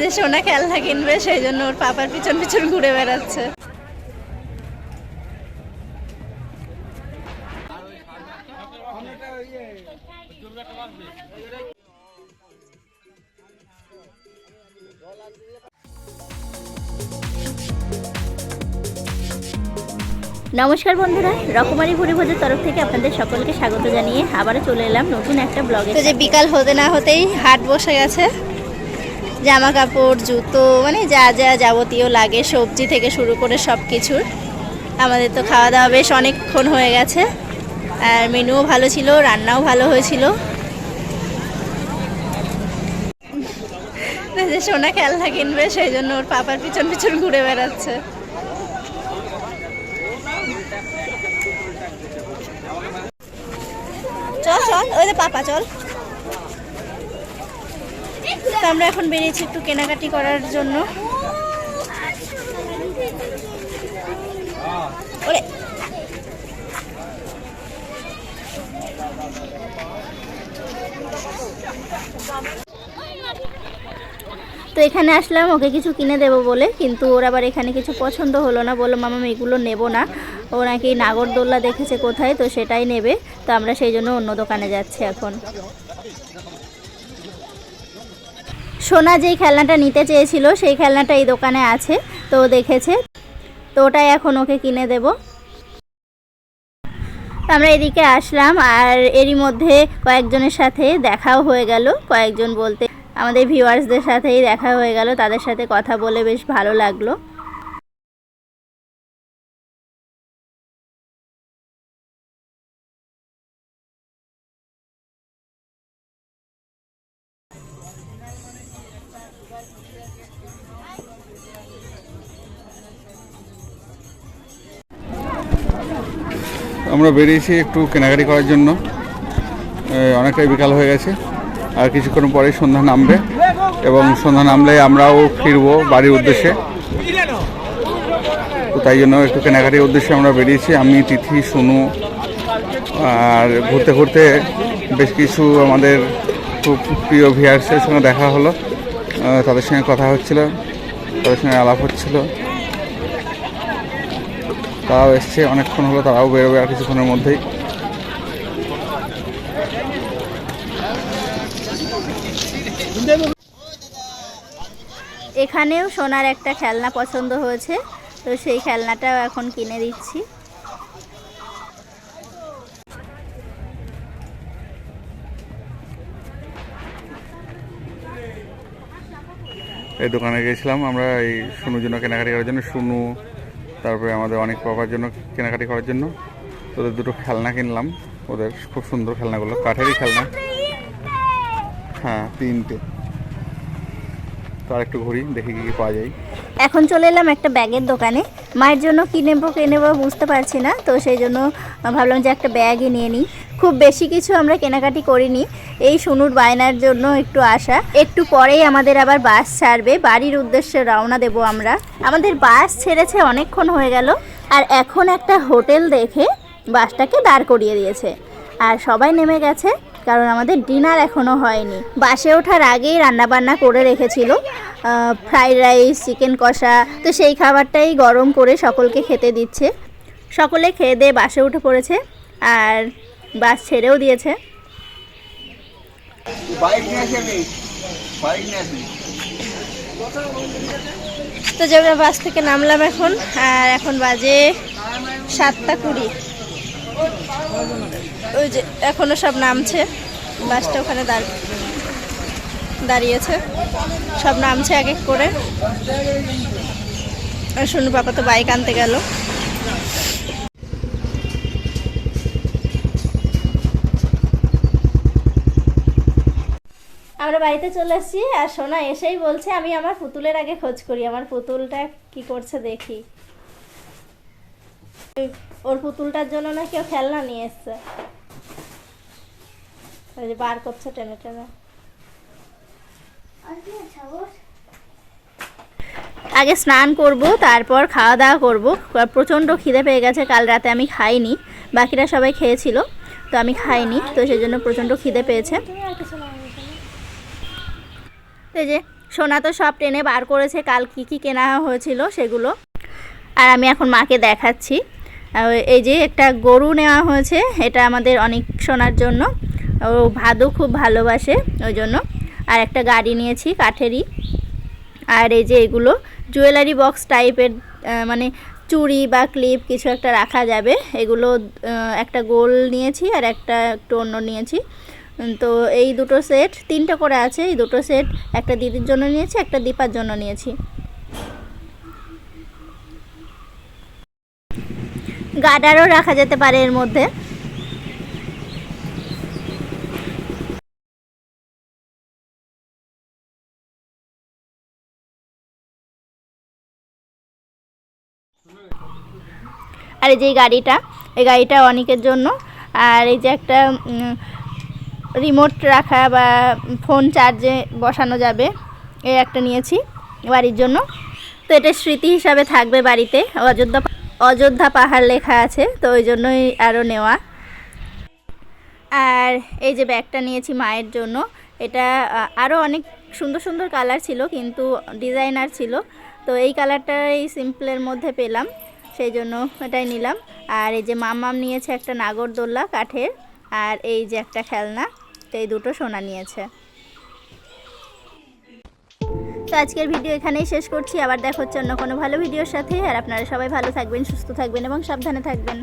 যে সোনা খেলনা কিনবে সেই জন্য ওর পাপার পিছন পিছন ঘুরে বেড়াচ্ছে। নমস্কার বন্ধুরা রকমারি ভুরিভোজের তরফ থেকে আপনাদের সকলকে স্বাগত জানিয়ে আবারও চলে এলাম নতুন একটা ব্লগে। যে বিকাল হতে না হতেই হাট বসে গেছে। জামা কাপড় জুতো মানে যা যা যাবতীয় লাগে, সবজি থেকে শুরু করে সব কিছুর আমাদের তো খাওয়া দাওয়া বেশ অনেকক্ষণ হয়ে গেছে। আর মেনুও ভালো ছিল, রান্নাও ভালো হয়েছিল। যে সোনা খেলনা কিনবে সেই জন্য ওর পাপার পিছন পিছন ঘুরে বেড়াচ্ছে। চল চল, ওই যে পাপা, চল। তো আমরা এখন বেরিয়েছি একটু কেনাকাটি করার জন্য। তো এখানে আসলাম, ওকে কিছু কিনে দেবো বলে, কিন্তু ওর আবার এখানে কিছু পছন্দ হলো না, বলল, মামা এগুলো নেব না। ও নাকি নাগরদোল্লা দেখেছে কোথায়, তো সেটাই নেবে। তো আমরা সেই জন্য অন্য দোকানে যাচ্ছি এখন। সোনা যেই খেলনাটা নিতে চেয়েছিল, সেই খেলনাটা এই দোকানে আছে, তো দেখেছে। তো ওটাই এখন ওকে কিনে দেব। আমরা এদিকে আসলাম, আর এরই মধ্যে কয়েকজনের সাথে দেখাও হয়ে গেল। কয়েকজন বলতে, আমাদের ভিউয়ার্সদের সাথেই দেখা হয়ে গেল, তাদের সাথে কথা বলে বেশ ভালো লাগল। আমরা বেরিয়েছি একটু কেনাকাটি করার জন্য। অনেকটাই বিকাল হয়ে গেছে। আর কিছুক্ষণ পরেই সন্ধ্যা নামবে এবং সন্ধ্যা নামলে আমরাও ফিরবো বাড়ির উদ্দেশ্যে। তো তাই জন্য একটু কেনাকাটির উদ্দেশ্যে আমরা বেরিয়েছি। আমি, তিথি, সোনু, আর ঘুরতে ঘুরতে বেশ কিছু আমাদের খুব প্রিয় ভিয়ার্সের সঙ্গে দেখা হলো। তাদের সঙ্গে কথা হচ্ছিল, তাদের সঙ্গে আলাপ হচ্ছিল। তারাও এসছে অনেকক্ষণ হলো তারাও বেরোবে আর কিছুক্ষণের মধ্যেই। এখানেও সোনার একটা খেলনা পছন্দ হয়েছে তো সেই খেলনাটাও এখন কিনে দিচ্ছি। এই দোকানে গেছিলাম আমরা এই সুনুর জন্য কেনাকাটি করার জন্য। সুনু তারপরে আমাদের অনেক বাবার জন্য কেনাকাটি করার জন্য। ওদের দুটো খেলনা কিনলাম। ওদের খুব সুন্দর খেলনাগুলো, কাঠেরই খেলনা। হ্যাঁ তিনটে। তো আর একটু ঘুরি, দেখি কি পাওয়া যায়। এখন চলে এলাম একটা ব্যাগের দোকানে। মায়ের জন্য কি নেব, কে নেব বুঝতে পারছি না। তো সেই জন্য ভাবলাম যে একটা ব্যাগই নিয়ে নিই। খুব বেশি কিছু আমরা কেনাকাটি করিনি। এই সোনুর বায়নার জন্য একটু আসা একটু পরেই আমাদের আবার বাস ছাড়বে। বাড়ির উদ্দেশ্যে রওনা দেব আমরা। আমাদের বাস ছেড়েছে অনেকক্ষণ হয়ে গেল। আর এখন একটা হোটেল দেখে বাসটাকে দাঁড় করিয়ে দিয়েছে। আর সবাই নেমে গেছে, কারণ আমাদের ডিনার এখনও হয়নি। বাসে ওঠার আগেই রান্নাবান্না করে রেখেছিল। ফ্রাইড রাইস, চিকেন কষা, তো সেই খাবারটাই গরম করে সকলকে খেতে দিচ্ছে। সকলে খেয়ে দিয়ে বাসে উঠে পড়েছে। আর বাস ছেড়েও দিয়েছে। তো যে আমরা বাস থেকে নামলাম এখন আর এখন বাজে সাতটা কুড়ি। ওই যে এখনও সব নামছে বাসটা ওখানে দাঁড় দাঁড়িয়েছে। সব নামছে এক এক করে। শুনু পাপা তো বাইক আনতে গেল। আমরা বাড়িতে চলে এসেছি আর সোনা এসেই বলছে, আমি আমার পুতুলের আগে খোঁজ করি, আমার পুতুলটা কি করছে দেখি। ওর পুতুলটার জন্য নাকি ও খেলনা নিয়ে এসছে। ওই যে বার করছে টেনে টেনে। আগে স্নান করব, তারপর খাওয়া দাওয়া করব। প্রচণ্ড খিদে পেয়ে গেছে, কাল রাতে আমি খাইনি, বাকিরা সবাই খেয়েছিল, তো আমি খাইনি, তো সেই জন্য প্রচণ্ড খিদে পেয়েছে। তো যে, সোনা তো সব টেনে বার করেছে, কাল কী কী কেনা হয়েছিল সেগুলো। আর আমি এখন মাকে দেখাচ্ছি। এই যে একটা গরু নেওয়া হয়েছে, এটা আমাদের অনেক সোনার জন্য। ও ভাদু খুব ভালোবাসে ওই জন্য। আর একটা গাড়ি নিয়েছি, কাঠেরই। আর এই যে এগুলো, জুয়েলারি বক্স টাইপের মানে চুড়ি বা ক্লিপ কিছু একটা রাখা যাবে। এগুলো একটা গোল নিয়েছি আর একটা একটু অন্য নিয়েছি। তো এই দুটো সেট তিনটা করে আছে, এই দুটো সেট একটা দিদির জন্য নিয়েছি, একটা দীপার জন্য নিয়েছি। গার্ডারও রাখা যেতে পারে এর মধ্যে। আর এই যে গাড়িটা, এই গাড়িটা অনেকের জন্য। আর এই যে একটা রিমোট রাখা বা ফোন চার্জে বসানো যাবে। এই একটা নিয়েছি বাড়ির জন্য। তো এটা স্মৃতি হিসাবে থাকবে বাড়িতে। অযোধ্যা অযোধ্যা পাহাড় লেখা আছে, তো ওই জন্যই আরও নেওয়া। আর এই যে ব্যাগটা নিয়েছি মায়ের জন্য, এটা আরও অনেক সুন্দর সুন্দর কালার ছিল, কিন্তু ডিজাইনার ছিল। তো এই কালারটা এই সিম্পলের মধ্যে পেলাম, সেই জন্য এটাই নিলাম। আর এই যে মামাম নিয়েছে একটা নাগরদোল্লা কাঠের, আর এই যে একটা খেলনা। তো এই দুটো সোনা নিয়েছে। তো আজকের ভিডিও এখানেই শেষ করছি। আবার দেখা হচ্ছে অন্য কোনো ভালো ভিডিওর সাথে। আর আপনারা সবাই ভালো থাকবেন, সুস্থ থাকবেন এবং সাবধানে থাকবেন।